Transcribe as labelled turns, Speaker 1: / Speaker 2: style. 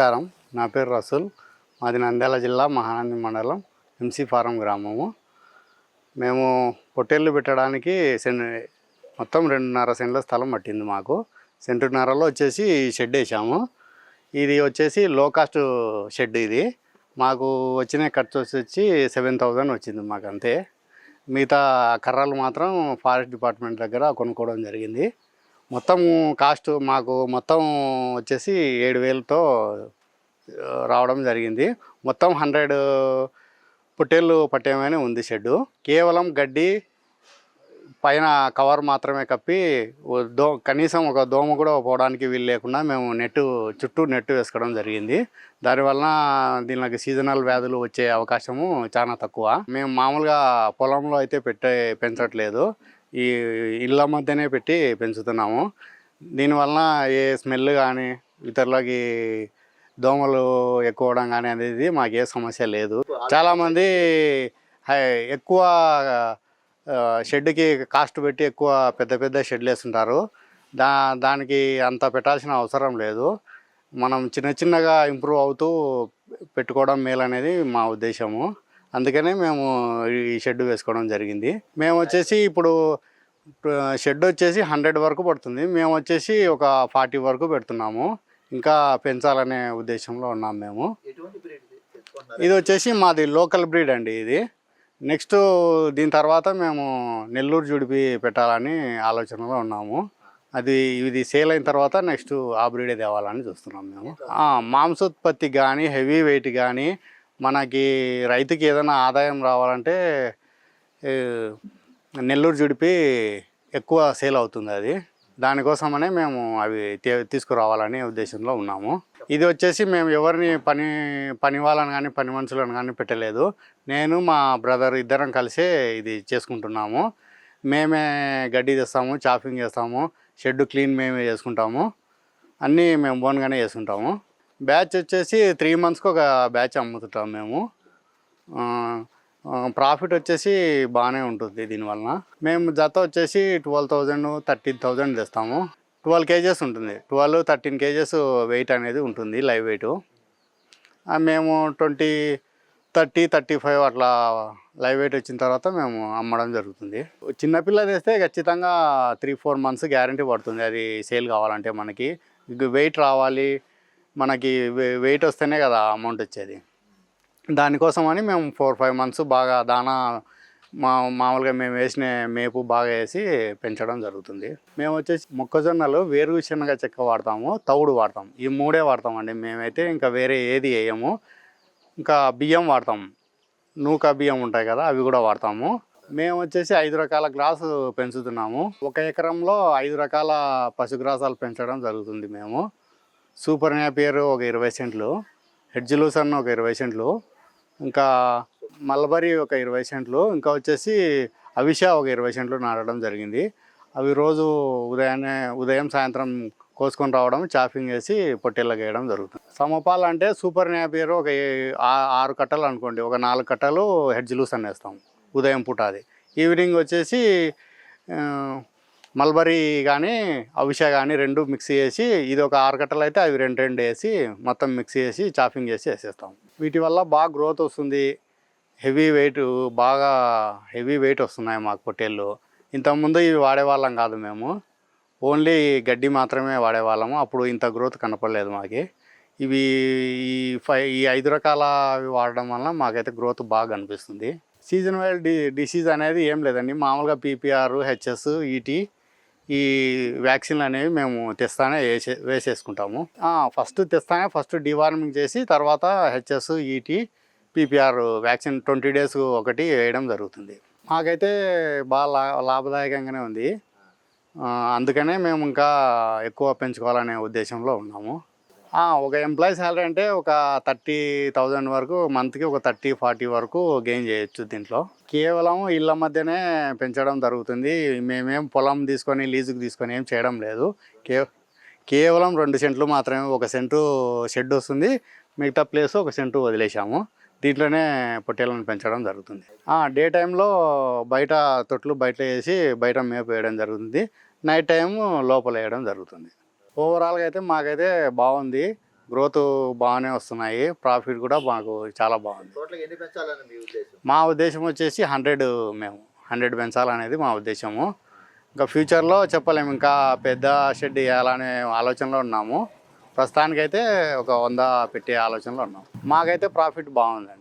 Speaker 1: నమస్కారం. నా పేరు రసూల్. మాది నంద్యాల జిల్లా మహానంది మండలం ఎంసీ ఫారం గ్రామము. మేము పొట్టేళ్ళు పెట్టడానికి సెన్ మొత్తం రెండున్నర సెంట్ల స్థలం పట్టింది మాకు. సెంటున్నరలో వచ్చేసి షెడ్ వేసాము ఇది వచ్చేసి లో కాస్ట్ షెడ్ ఇది. మాకు వచ్చిన ఖర్చు వచ్చి సెవెన్ థౌజండ్ వచ్చింది మాకు అంతే మిగతా కర్రలు మాత్రం ఫారెస్ట్ డిపార్ట్మెంట్ దగ్గర కొనుక్కోవడం జరిగింది. మొత్తం కాస్ట్ మాకు మొత్తం వచ్చేసి ఏడు వేలతో రావడం జరిగింది. మొత్తం హండ్రెడ్ పొట్టేళ్ళు పట్టేమని ఉంది షెడ్డు కేవలం గడ్డి పైన కవర్ మాత్రమే కప్పి దో కనీసం ఒక దోమ కూడా పోవడానికి వీలు లేకుండా మేము నెట్ చుట్టూ నెట్ వేసుకోవడం జరిగింది. దానివలన దీనికి సీజనల్ వ్యాధులు వచ్చే అవకాశము చాలా తక్కువ. మేము మామూలుగా పొలంలో అయితే పెట్టే పెంచట్లేదు. ఈ ఇళ్ళ మధ్యనే పెట్టి పెంచుతున్నాము. దీనివలన ఏ స్మెల్ కానీ ఇతరులకి దోమలు ఎక్కువడం కానీ అనేది మాకు ఏ సమస్య లేదు. చాలామంది హై- ఎక్కువ షెడ్కి కాస్ట్ పెట్టి ఎక్కువ పెద్ద పెద్ద షెడ్లు వేస్తుంటారు. దా దానికి అంత పెట్టాల్సిన అవసరం లేదు. మనం చిన్న చిన్నగా ఇంప్రూవ్ అవుతూ పెట్టుకోవడం మేలు అనేది మా ఉద్దేశము. అందుకనే మేము ఈ షెడ్ వేసుకోవడం జరిగింది. మేము వచ్చేసి ఇప్పుడు షెడ్ వచ్చేసి హండ్రెడ్ వరకు పడుతుంది. మేము వచ్చేసి ఒక ఫార్టీ వరకు పెడుతున్నాము. ఇంకా పెంచాలనే ఉద్దేశంలో ఉన్నాం మేము. ఇది వచ్చేసి మాది లోకల్ బ్రీడ్ అండి ఇది. నెక్స్ట్ దీని తర్వాత మేము నెల్లూరు జుడిపి పెట్టాలని ఆలోచనలో ఉన్నాము. అది ఇది సేల్ అయిన తర్వాత నెక్స్ట్ ఆ బ్రీడే తేవాలని చూస్తున్నాం మేము. మాంసోత్పత్తి కానీ హెవీ వెయిట్ కానీ మనకి రైతుకి ఏదైనా ఆదాయం రావాలంటే నెల్లూరు జుడిపి ఎక్కువ సేల్ అవుతుంది అది. దానికోసమనే మేము అవి తీసుకురావాలనే ఉద్దేశంలో ఉన్నాము. ఇది వచ్చేసి మేము ఎవరిని పని పని వాళ్ళని కానీ పని మనుషులను కానీ పెట్టలేదు. నేను మా బ్రదర్ ఇద్దరం కలిసే ఇది చేసుకుంటున్నాము. మేమే గడ్డి తెస్తాము చాపింగ్ చేస్తాము షెడ్ క్లీన్ మేమే చేసుకుంటాము. అన్నీ మేము బోన్గానే చేసుకుంటాము. బ్యాచ్ వచ్చేసి త్రీ మంత్స్కి ఒక బ్యాచ్ అమ్ముతుంటాం మేము. ప్రాఫిట్ వచ్చేసి బాగానే ఉంటుంది దీనివలన. మేము జత వచ్చేసి ట్వెల్వ్ థౌజండ్ థర్టీన్ థౌజండ్ తెస్తాము. ట్వెల్వ్ కేజెస్ ఉంటుంది. ట్వెల్వ్ థర్టీన్ కేజెస్ వెయిట్ అనేది ఉంటుంది లైవ్ వెయిట్. మేము ట్వంటీ థర్టీ థర్టీ ఫైవ్ అట్లా లైవ్ వెయిట్ వచ్చిన తర్వాత మేము అమ్మడం జరుగుతుంది. చిన్నపిల్ల తెస్తే ఖచ్చితంగా త్రీ ఫోర్ మంత్స్ గ్యారంటీ పడుతుంది. అది సేల్ కావాలంటే మనకి. వెయిట్ రావాలి. మనకి వెయిట్ వస్తేనే కదా అమౌంట్ వచ్చేది. దానికోసం అని మేము ఫోర్ ఫైవ్ మంత్స్ బాగా దానా మా మామూలుగా మేము వేసిన మేపు బాగా వేసి పెంచడం జరుగుతుంది. మేము వచ్చేసి మొక్కజొన్నలు వేరు శనగ చెక్క వాడతాము తవుడు వాడతాం. ఈ మూడే వాడతామండి మేమైతే ఇంకా వేరే ఏది వేయము. ఇంకా బియ్యం వాడతాం. నూక బియ్యం ఉంటాయి కదా అవి కూడా వాడతాము. మేము వచ్చేసి ఐదు రకాల గ్రాసు పెంచుతున్నాము. ఒక ఎకరంలో ఐదు రకాల పశుగ్రాసాలు పెంచడం జరుగుతుంది మేము. సూపర్ నేపియర్ ఒక ఇరవై సెంట్లు హెడ్జిలూసన్ ఒక ఇరవై సెంట్లు ఇంకా మల్బరీ ఒక ఇరవై సెంట్లు ఇంకా వచ్చేసి అవిషా ఒక ఇరవై సెంట్లు నాటడం జరిగింది. అవి రోజు ఉదయాన్నే ఉదయం సాయంత్రం కోసుకొని రావడం చాపింగ్ చేసి పొట్టేళ్ళకి వేయడం జరుగుతుంది. సమపాలు అంటే సూపర్ నేపియర్ ఒక ఆరు కట్టలు అనుకోండి ఒక నాలుగు కట్టలు హెడ్జిలూస్ అని వేస్తాం ఉదయం పూట అది. ఈవినింగ్ వచ్చేసి మల్బరీ కానీ అవిష కానీ రెండు మిక్స్ చేసి ఇది ఒక ఆరు కట్టలు అయితే అవి రెండు రెండు వేసి మొత్తం మిక్స్ చేసి చాపింగ్ చేసి వేసేస్తాం. వీటి వల్ల బాగా గ్రోత్ వస్తుంది. హెవీ వెయిట్ బాగా హెవీ వెయిట్ వస్తున్నాయి మాకు పొట్టేళ్ళు. ఇంతకుముందు ఇవి వాడేవాళ్ళం కాదు మేము. ఓన్లీ గడ్డి మాత్రమే వాడేవాళ్ళము. అప్పుడు ఇంత గ్రోత్ కనపడలేదు మాకు. ఇవి ఈ ఫై ఈ ఐదు రకాల అవి వాడడం వల్ల మాకైతే గ్రోత్ బాగా కనిపిస్తుంది. సీజన్ వైల్ డి డిసీజ్ అనేది ఏం లేదండి. మామూలుగా పీపీఆర్ హెచ్ఎస్ ఈటీ ఈ వ్యాక్సిన్లు అనేవి మేము తెస్తానే వేసే వేసేసుకుంటాము. ఫస్ట్ తెస్తానే ఫస్ట్ డివార్మింగ్ చేసి తర్వాత HS ET PPR vaccine twenty days ఒకటి వేయడం జరుగుతుంది. మాకైతే బాగా లా లాభదాయకంగానే ఉంది. అందుకనే మేము ఇంకా ఎక్కువ పెంచుకోవాలనే ఉద్దేశంలో ఉన్నాము. ఒక ఎంప్లాయీ శాలరీ అంటే ఒక థర్టీ థౌజండ్ వరకు మంత్కి ఒక థర్టీ ఫార్టీ వరకు గెయిన్ చేయొచ్చు దీంట్లో. కేవలం ఇళ్ళ మధ్యనే పెంచడం జరుగుతుంది. మేమేం పొలం తీసుకొని లీజుకు తీసుకొని ఏం చేయడం లేదు. కే కేవలం రెండు సెంట్లు మాత్రమే ఒక సెంటు షెడ్ వస్తుంది. మిగతా ప్లేస్ ఒక సెంటు వదిలేసాము దీంట్లోనే పొట్టేళ్ళను పెంచడం జరుగుతుంది. డే టైంలో బయట తొట్లు బయట వేసి బయట మేపు వేయడం జరుగుతుంది. నైట్ టైము లోపల వేయడం జరుగుతుంది. ఓవరాల్గా అయితే మాకైతే బాగుంది. గ్రోత్ బాగానే వస్తున్నాయి. ప్రాఫిట్ కూడా మాకు చాలా బాగుంది.
Speaker 2: టోటల్గా ఎన్ని పెంచాలని మీ ఉద్దేశం?
Speaker 1: మా ఉద్దేశం వచ్చేసి హండ్రెడ్ మేము. హండ్రెడ్ పెంచాలనేది మా ఉద్దేశము. ఇంకా ఫ్యూచర్లో చెప్పలేము ఇంకా పెద్ద షెడ్ వేయాలనే ఆలోచనలో ఉన్నాము. ప్రస్తుతానికైతే ఒక వంద పెట్టే ఆలోచనలో ఉన్నాం. మాకైతే ప్రాఫిట్ బాగుందండి.